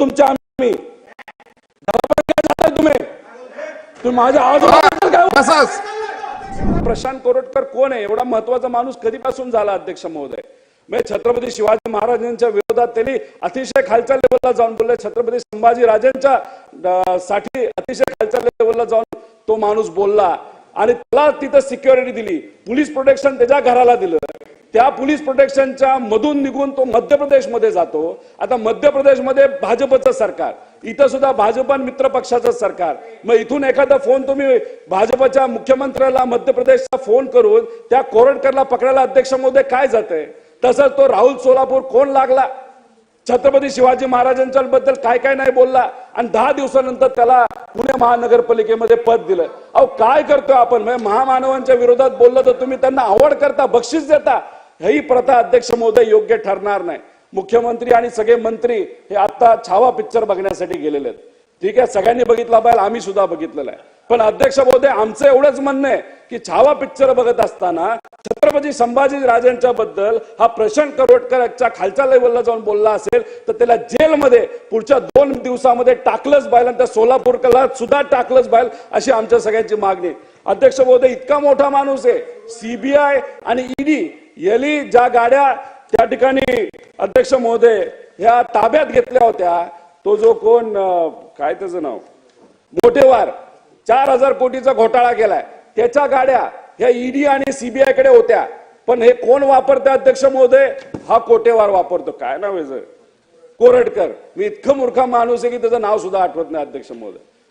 तुमच्या आम्ही. तुम्ही तुम्ही माझ्या बसस प्रशांत कोरटकर कोण आहे? एवढा महत्त्वाचा माणूस कधीपासून झाला अध्यक्ष महोदय? म्हणजे छत्रपती शिवाजी महाराजांच्या विरोधात त्यांनी अतिशय खालच्या लेवलला जाऊन बोलले. छत्रपती संभाजी राजांच्या साठी अतिशय खालच्या लेवलला जाऊन तो माणूस बोलला. आणि त्याला तिथं सिक्युरिटी दिली. पोलीस प्रोटेक्शन त्याच्या घराला दिलं. त्या पोलीस प्रोटेक्शनच्या मधून निघून तो मध्य प्रदेशमध्ये जातो. आता मध्य प्रदेशमध्ये भाजपचं सरकार इथं सुद्धा भाजप आणि मित्र पक्षाचं सरकार. मग इथून एखादा फोन तुम्ही भाजपच्या मुख्यमंत्र्याला मध्य प्रदेशचा फोन करून त्या कोरटकरला पकडायला अध्यक्ष काय जाते तसंच तो राहुल सोलापूर कोण लागला? छत्रपती शिवाजी महाराजांच्या बद्दल काय काय नाही बोलला. आणि दहा दिवसानंतर त्याला पुणे महानगरपालिकेमध्ये पद दिलं. अहो काय करतोय आपण? म्हणजे महामानवांच्या विरोधात बोललं तर तुम्ही त्यांना आवड करता बक्षीस देता. ही प्रथा अध्यक्ष महोदय योग्य ठरणार नाही. मुख्यमंत्री आणि सगळे मंत्री हे आता छावा पिक्चर बघण्यासाठी गेलेले आहेत. ठीक आहे सगळ्यांनी बघितला पाहिजे आम्ही सुद्धा बघितलेलं आहे. पण अध्यक्ष महोदय आमचं एवढंच म्हणणं आहे की छावा पिक्चर बघत असताना छत्रपती संभाजी राजांच्या बद्दल हा प्रशांत करोटकरच्या खालच्या लेवलला जाऊन बोलला असेल तर त्याला जेलमध्ये पुढच्या दोन दिवसामध्ये टाकलंच पाहिजे आणि त्या सोलापूरकरला सुद्धा टाकलंच पाहिजे अशी आमच्या सगळ्यांची मागणी अध्यक्ष महोदय इतका मोठा माणूस आहे. सीबीआय आणि ईडी यांनी ज्या गाड्या त्या ठिकाणी अध्यक्ष महोदय ह्या ताब्यात घेतल्या होत्या तो जो कोण काय त्याचं नाव? मोठेवार चार हजार कोटीचा घोटाळा केलाय. त्याच्या गाड्या ह्या ईडी आणि सीबीआयकडे होत्या. पण हे कोण वापरतं अध्यक्ष महोदय? हा कोटेवार वापरतो. काय नाव आहे कोरटकर मी इतकं मूर्खा माणूस आहे की त्याचं नाव सुद्धा आठवत नाही अध्यक्ष महोदय.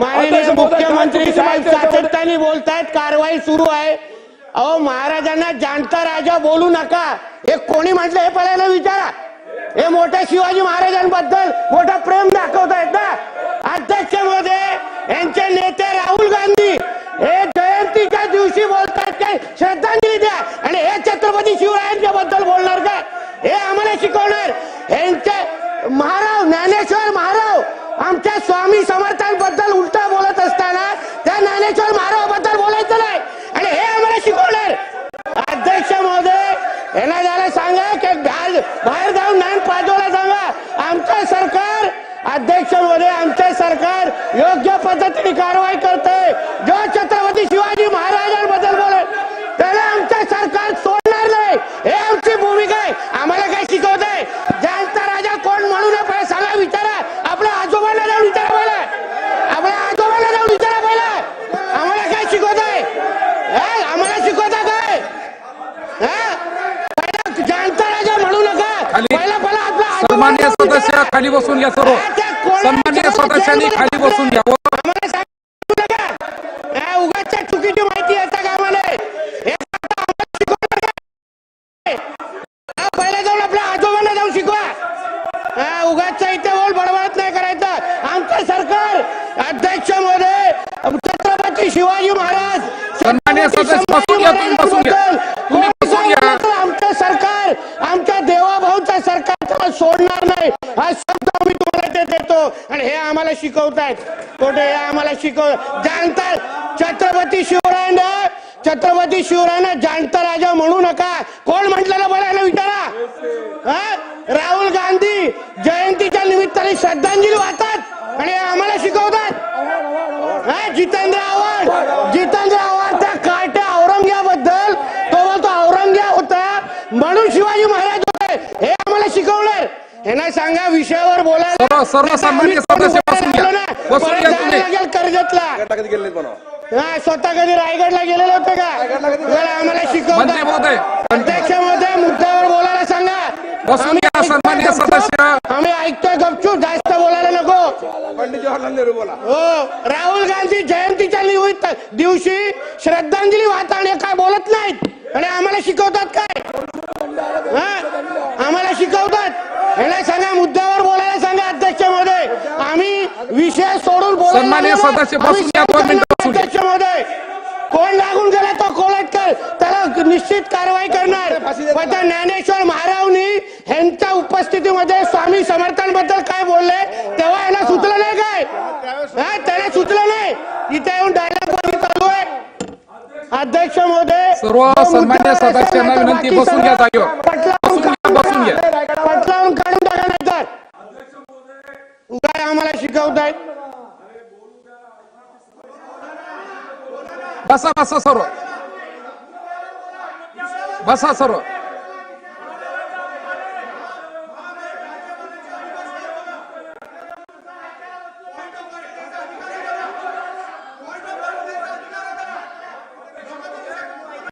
माननीय मुख्यमंत्री साहेब सातत्याने बोलतायत कारवाई सुरू आहे. अहो महाराजांना जाणता राजा बोलू नका. हे कोणी म्हटलं हे पहिल्यांदा विचारा. हे मोठ्या शिवाजी महाराजांबद्दल मोठं प्रेम दाखवतायत ना. अध्यक्षमध्ये यांचे नेते राहुल गांधी हे जयंतीच्या दिवशी बोलतायत काय श्रद्धांजली द्या. आणि हे छत्रपती शिवरायांच्या बद्दल बोलणार काय हे आम्हाला शिकवणार यांचे महाराव ज्ञानेश्वर महाराव आमच्या स्वामी समर्थांबद्दल उलटा बोलत असताना त्या ज्ञानेश्वर महारावबद्दल बोलायचं नाही आणि हे आम्हाला शिकवणार अध्यक्ष महोदय यांना झालं सांगा की बाहेर बाहेर जाऊन ज्ञान पाजवायला सांगा आमचं सरकार अध्यक्ष महोदय आमचे सरकार योग्य पद्धतीने कारवाई करते जो छत्रपती शिवाजी महाराज बोलत त्याला आमचं सरकार सोडणार नाही हे आमची भूमिका आहे आम्हाला काय शिकवत आहे जाणता राजा कोण म्हणू नये पहिला सांगा विचारा आपल्या आजोबांना जाऊन विचारा पहिला आपल्या आजोबांना जाऊन विचारा पहिला आम्हाला काय शिकवत आहे हे? आम्हाला शिकवता काय हे? पहिला जाणता राजा म्हणू नका खाली- पहिला पहिला आपला सन्मान्य सदस्य खाली बसून घ्या सर्व. सन्मान्य सदस्यांनी खाली बसून चुकीची माहिती पहिला जाऊन आपल्या आजोबांना जाऊन शिकवा. हा, इथे बोल बडबडत नाही करायचं. आमचं सरकार अध्यक्ष छत्रपती शिवाजी महाराज सन्मान्य छत्रपती सदस्य बसून घ्या, तुम्ही बसून घ्या. तुम्ही बसून घ्या. आमचं सरकार आमच्या देवाभाऊचं सरकार सोडणार सांगतो मी आम्ही तुम्हाला ते देतो? आणि हे आम्हाला शिकवतायत. कुठे हे आम्हाला शिकव जाणतात. छत्रपती शिवरायांना छत्रपती शिवरायांना जाणता राजा म्हणू नका. कोण म्हटलेलं बोलायला विचारा. हा? राहुल गांधी जयंतीच्या निमित्ताने श्रद्धांजली वाहतात आणि हे आम्हाला शिकवतात. हा, जितेंद्र आव्हाड जितेंद्र आव्हाड त्या काट्या औरंग्याबद्दल तो बोलतो औरंग्या होता म्हणून शिवाजी महाराज होते हे आम्हाला शिकवणार यांना सांगा विषयावर बोलायला सर्व- सर्व नाहीतर सन्मान्य आम्ही कोणी सदस्य बसून घ्या. बोलायला लागलो ना, बसून परत घ्या जायला तुम्ही. लागेल कर्जतला. हा, स्वतः कधी रायगडला गेलेले होते का? आम्हाला मंत्री शिकवतात महोदय अध्यक्ष महोदय मुद्द्यावर बोलायला सांगा. बसून घ्या, सन्मान्य. सदस्य. आम्ही ऐकतोय गपचूप. जास्त बोलायला नको. पंडित जवाहरलाल नेहरू बोला. हो. राहुल गांधी जयंतीच्या निमित्त दिवशी श्रद्धांजली वाहताना काय बोलत नाहीत? आणि आम्हाला शिकवतात काय? हा? आम्हाला शिकवतात? सांगा मुद्द्यावर बोलायला सांगा अध्यक्ष महोदय आम्ही विषय सोडून बोलायला सन्माननीय लागला. ना, सदस्य आम्ही बसून घ्या, दोन शांत मिनिटं राहणार, बसून घ्या. अध्यक्ष महोदय कोण लागून गेला तो कोळटकर त्याला निश्चित कारवाई करणार. पण त्या ज्ञानेश्वर महारावनी ह्यांच्या उपस्थितीमध्ये स्वामी समर्थांबद्दल काय बोलले तेव्हा याला सुचलं नाही काय? हा, त्याला सुचलं नाही. इथे येऊन डायलॉग चालू आहे. अध्यक्ष महोदय सर्व सन्मान्य सदस्यांना तर विनंती, बाकी बसून घ्या सगळं जागेवर. पटलावून बसून घ्या, काढून बसून घ्या. टाका. पटलावून काढून टाका नाही तर काय आम्हाला शिकवतायत बसा बसा सर्व. बसा सर्व.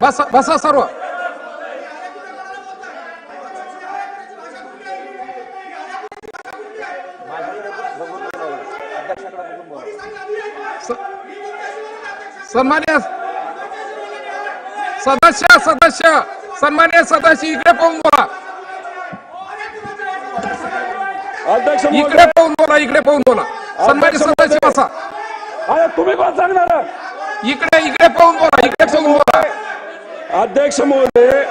बसा बसा सर्व. सन्मान्य सदस्य सदस्य सन्मान्य सदस्य इकडे पाहून बोला. अध्यक्ष इकडे पाहून बोला इकडे पाहून बोला. सन्मान्य सदस्य. बसा. तुम्ही कोण सांगणार. इकडे इकडे पाहून बोला इकडे पाहून बोला. अध्यक्ष महोदय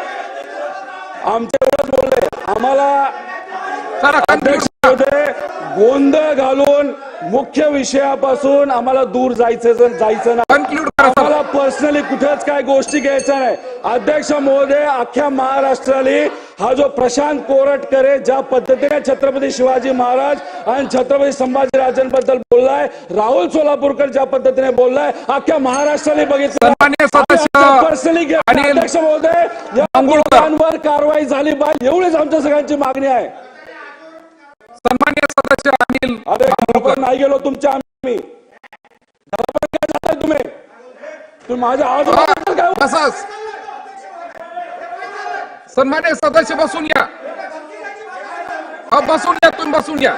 आमचे एवढंच बोलले. आम्हाला अध्यक्ष महोदय गोंधळ घालून मुख्य विषयापासून आम्हाला दूर जायचं जायचं नाही कन्क्लूड करा सर आम्हाला पर्सनली कुठेच काय गोष्टी घ्यायच्या नाही. अध्यक्ष महोदय अख्ख्या महाराष्ट्राने हा जो प्रशांत कोरटकर ज्या पद्धतीने छत्रपती शिवाजी महाराज आणि छत्रपती संभाजीराजांबद्दल बोललाय राहुल सोलापूरकर ज्या पद्धतीने बोललाय अख्ख्या महाराष्ट्राने बघितलं. पर्सनली अध्यक्ष महोदय या. दोघांवर कारवाई झाली पाहिजे. एवढीच आमच्या सगळ्यांची मागणी आहे. सन्मान्य सदस्य अनिल नाही गेलो तुमच्या आम्ही. तुम्ही? तुम्ही माझ्या आवाज काय बसाच सन्मान्य सदस्य बसून घ्या बसून घ्या तुम्ही बसून घ्या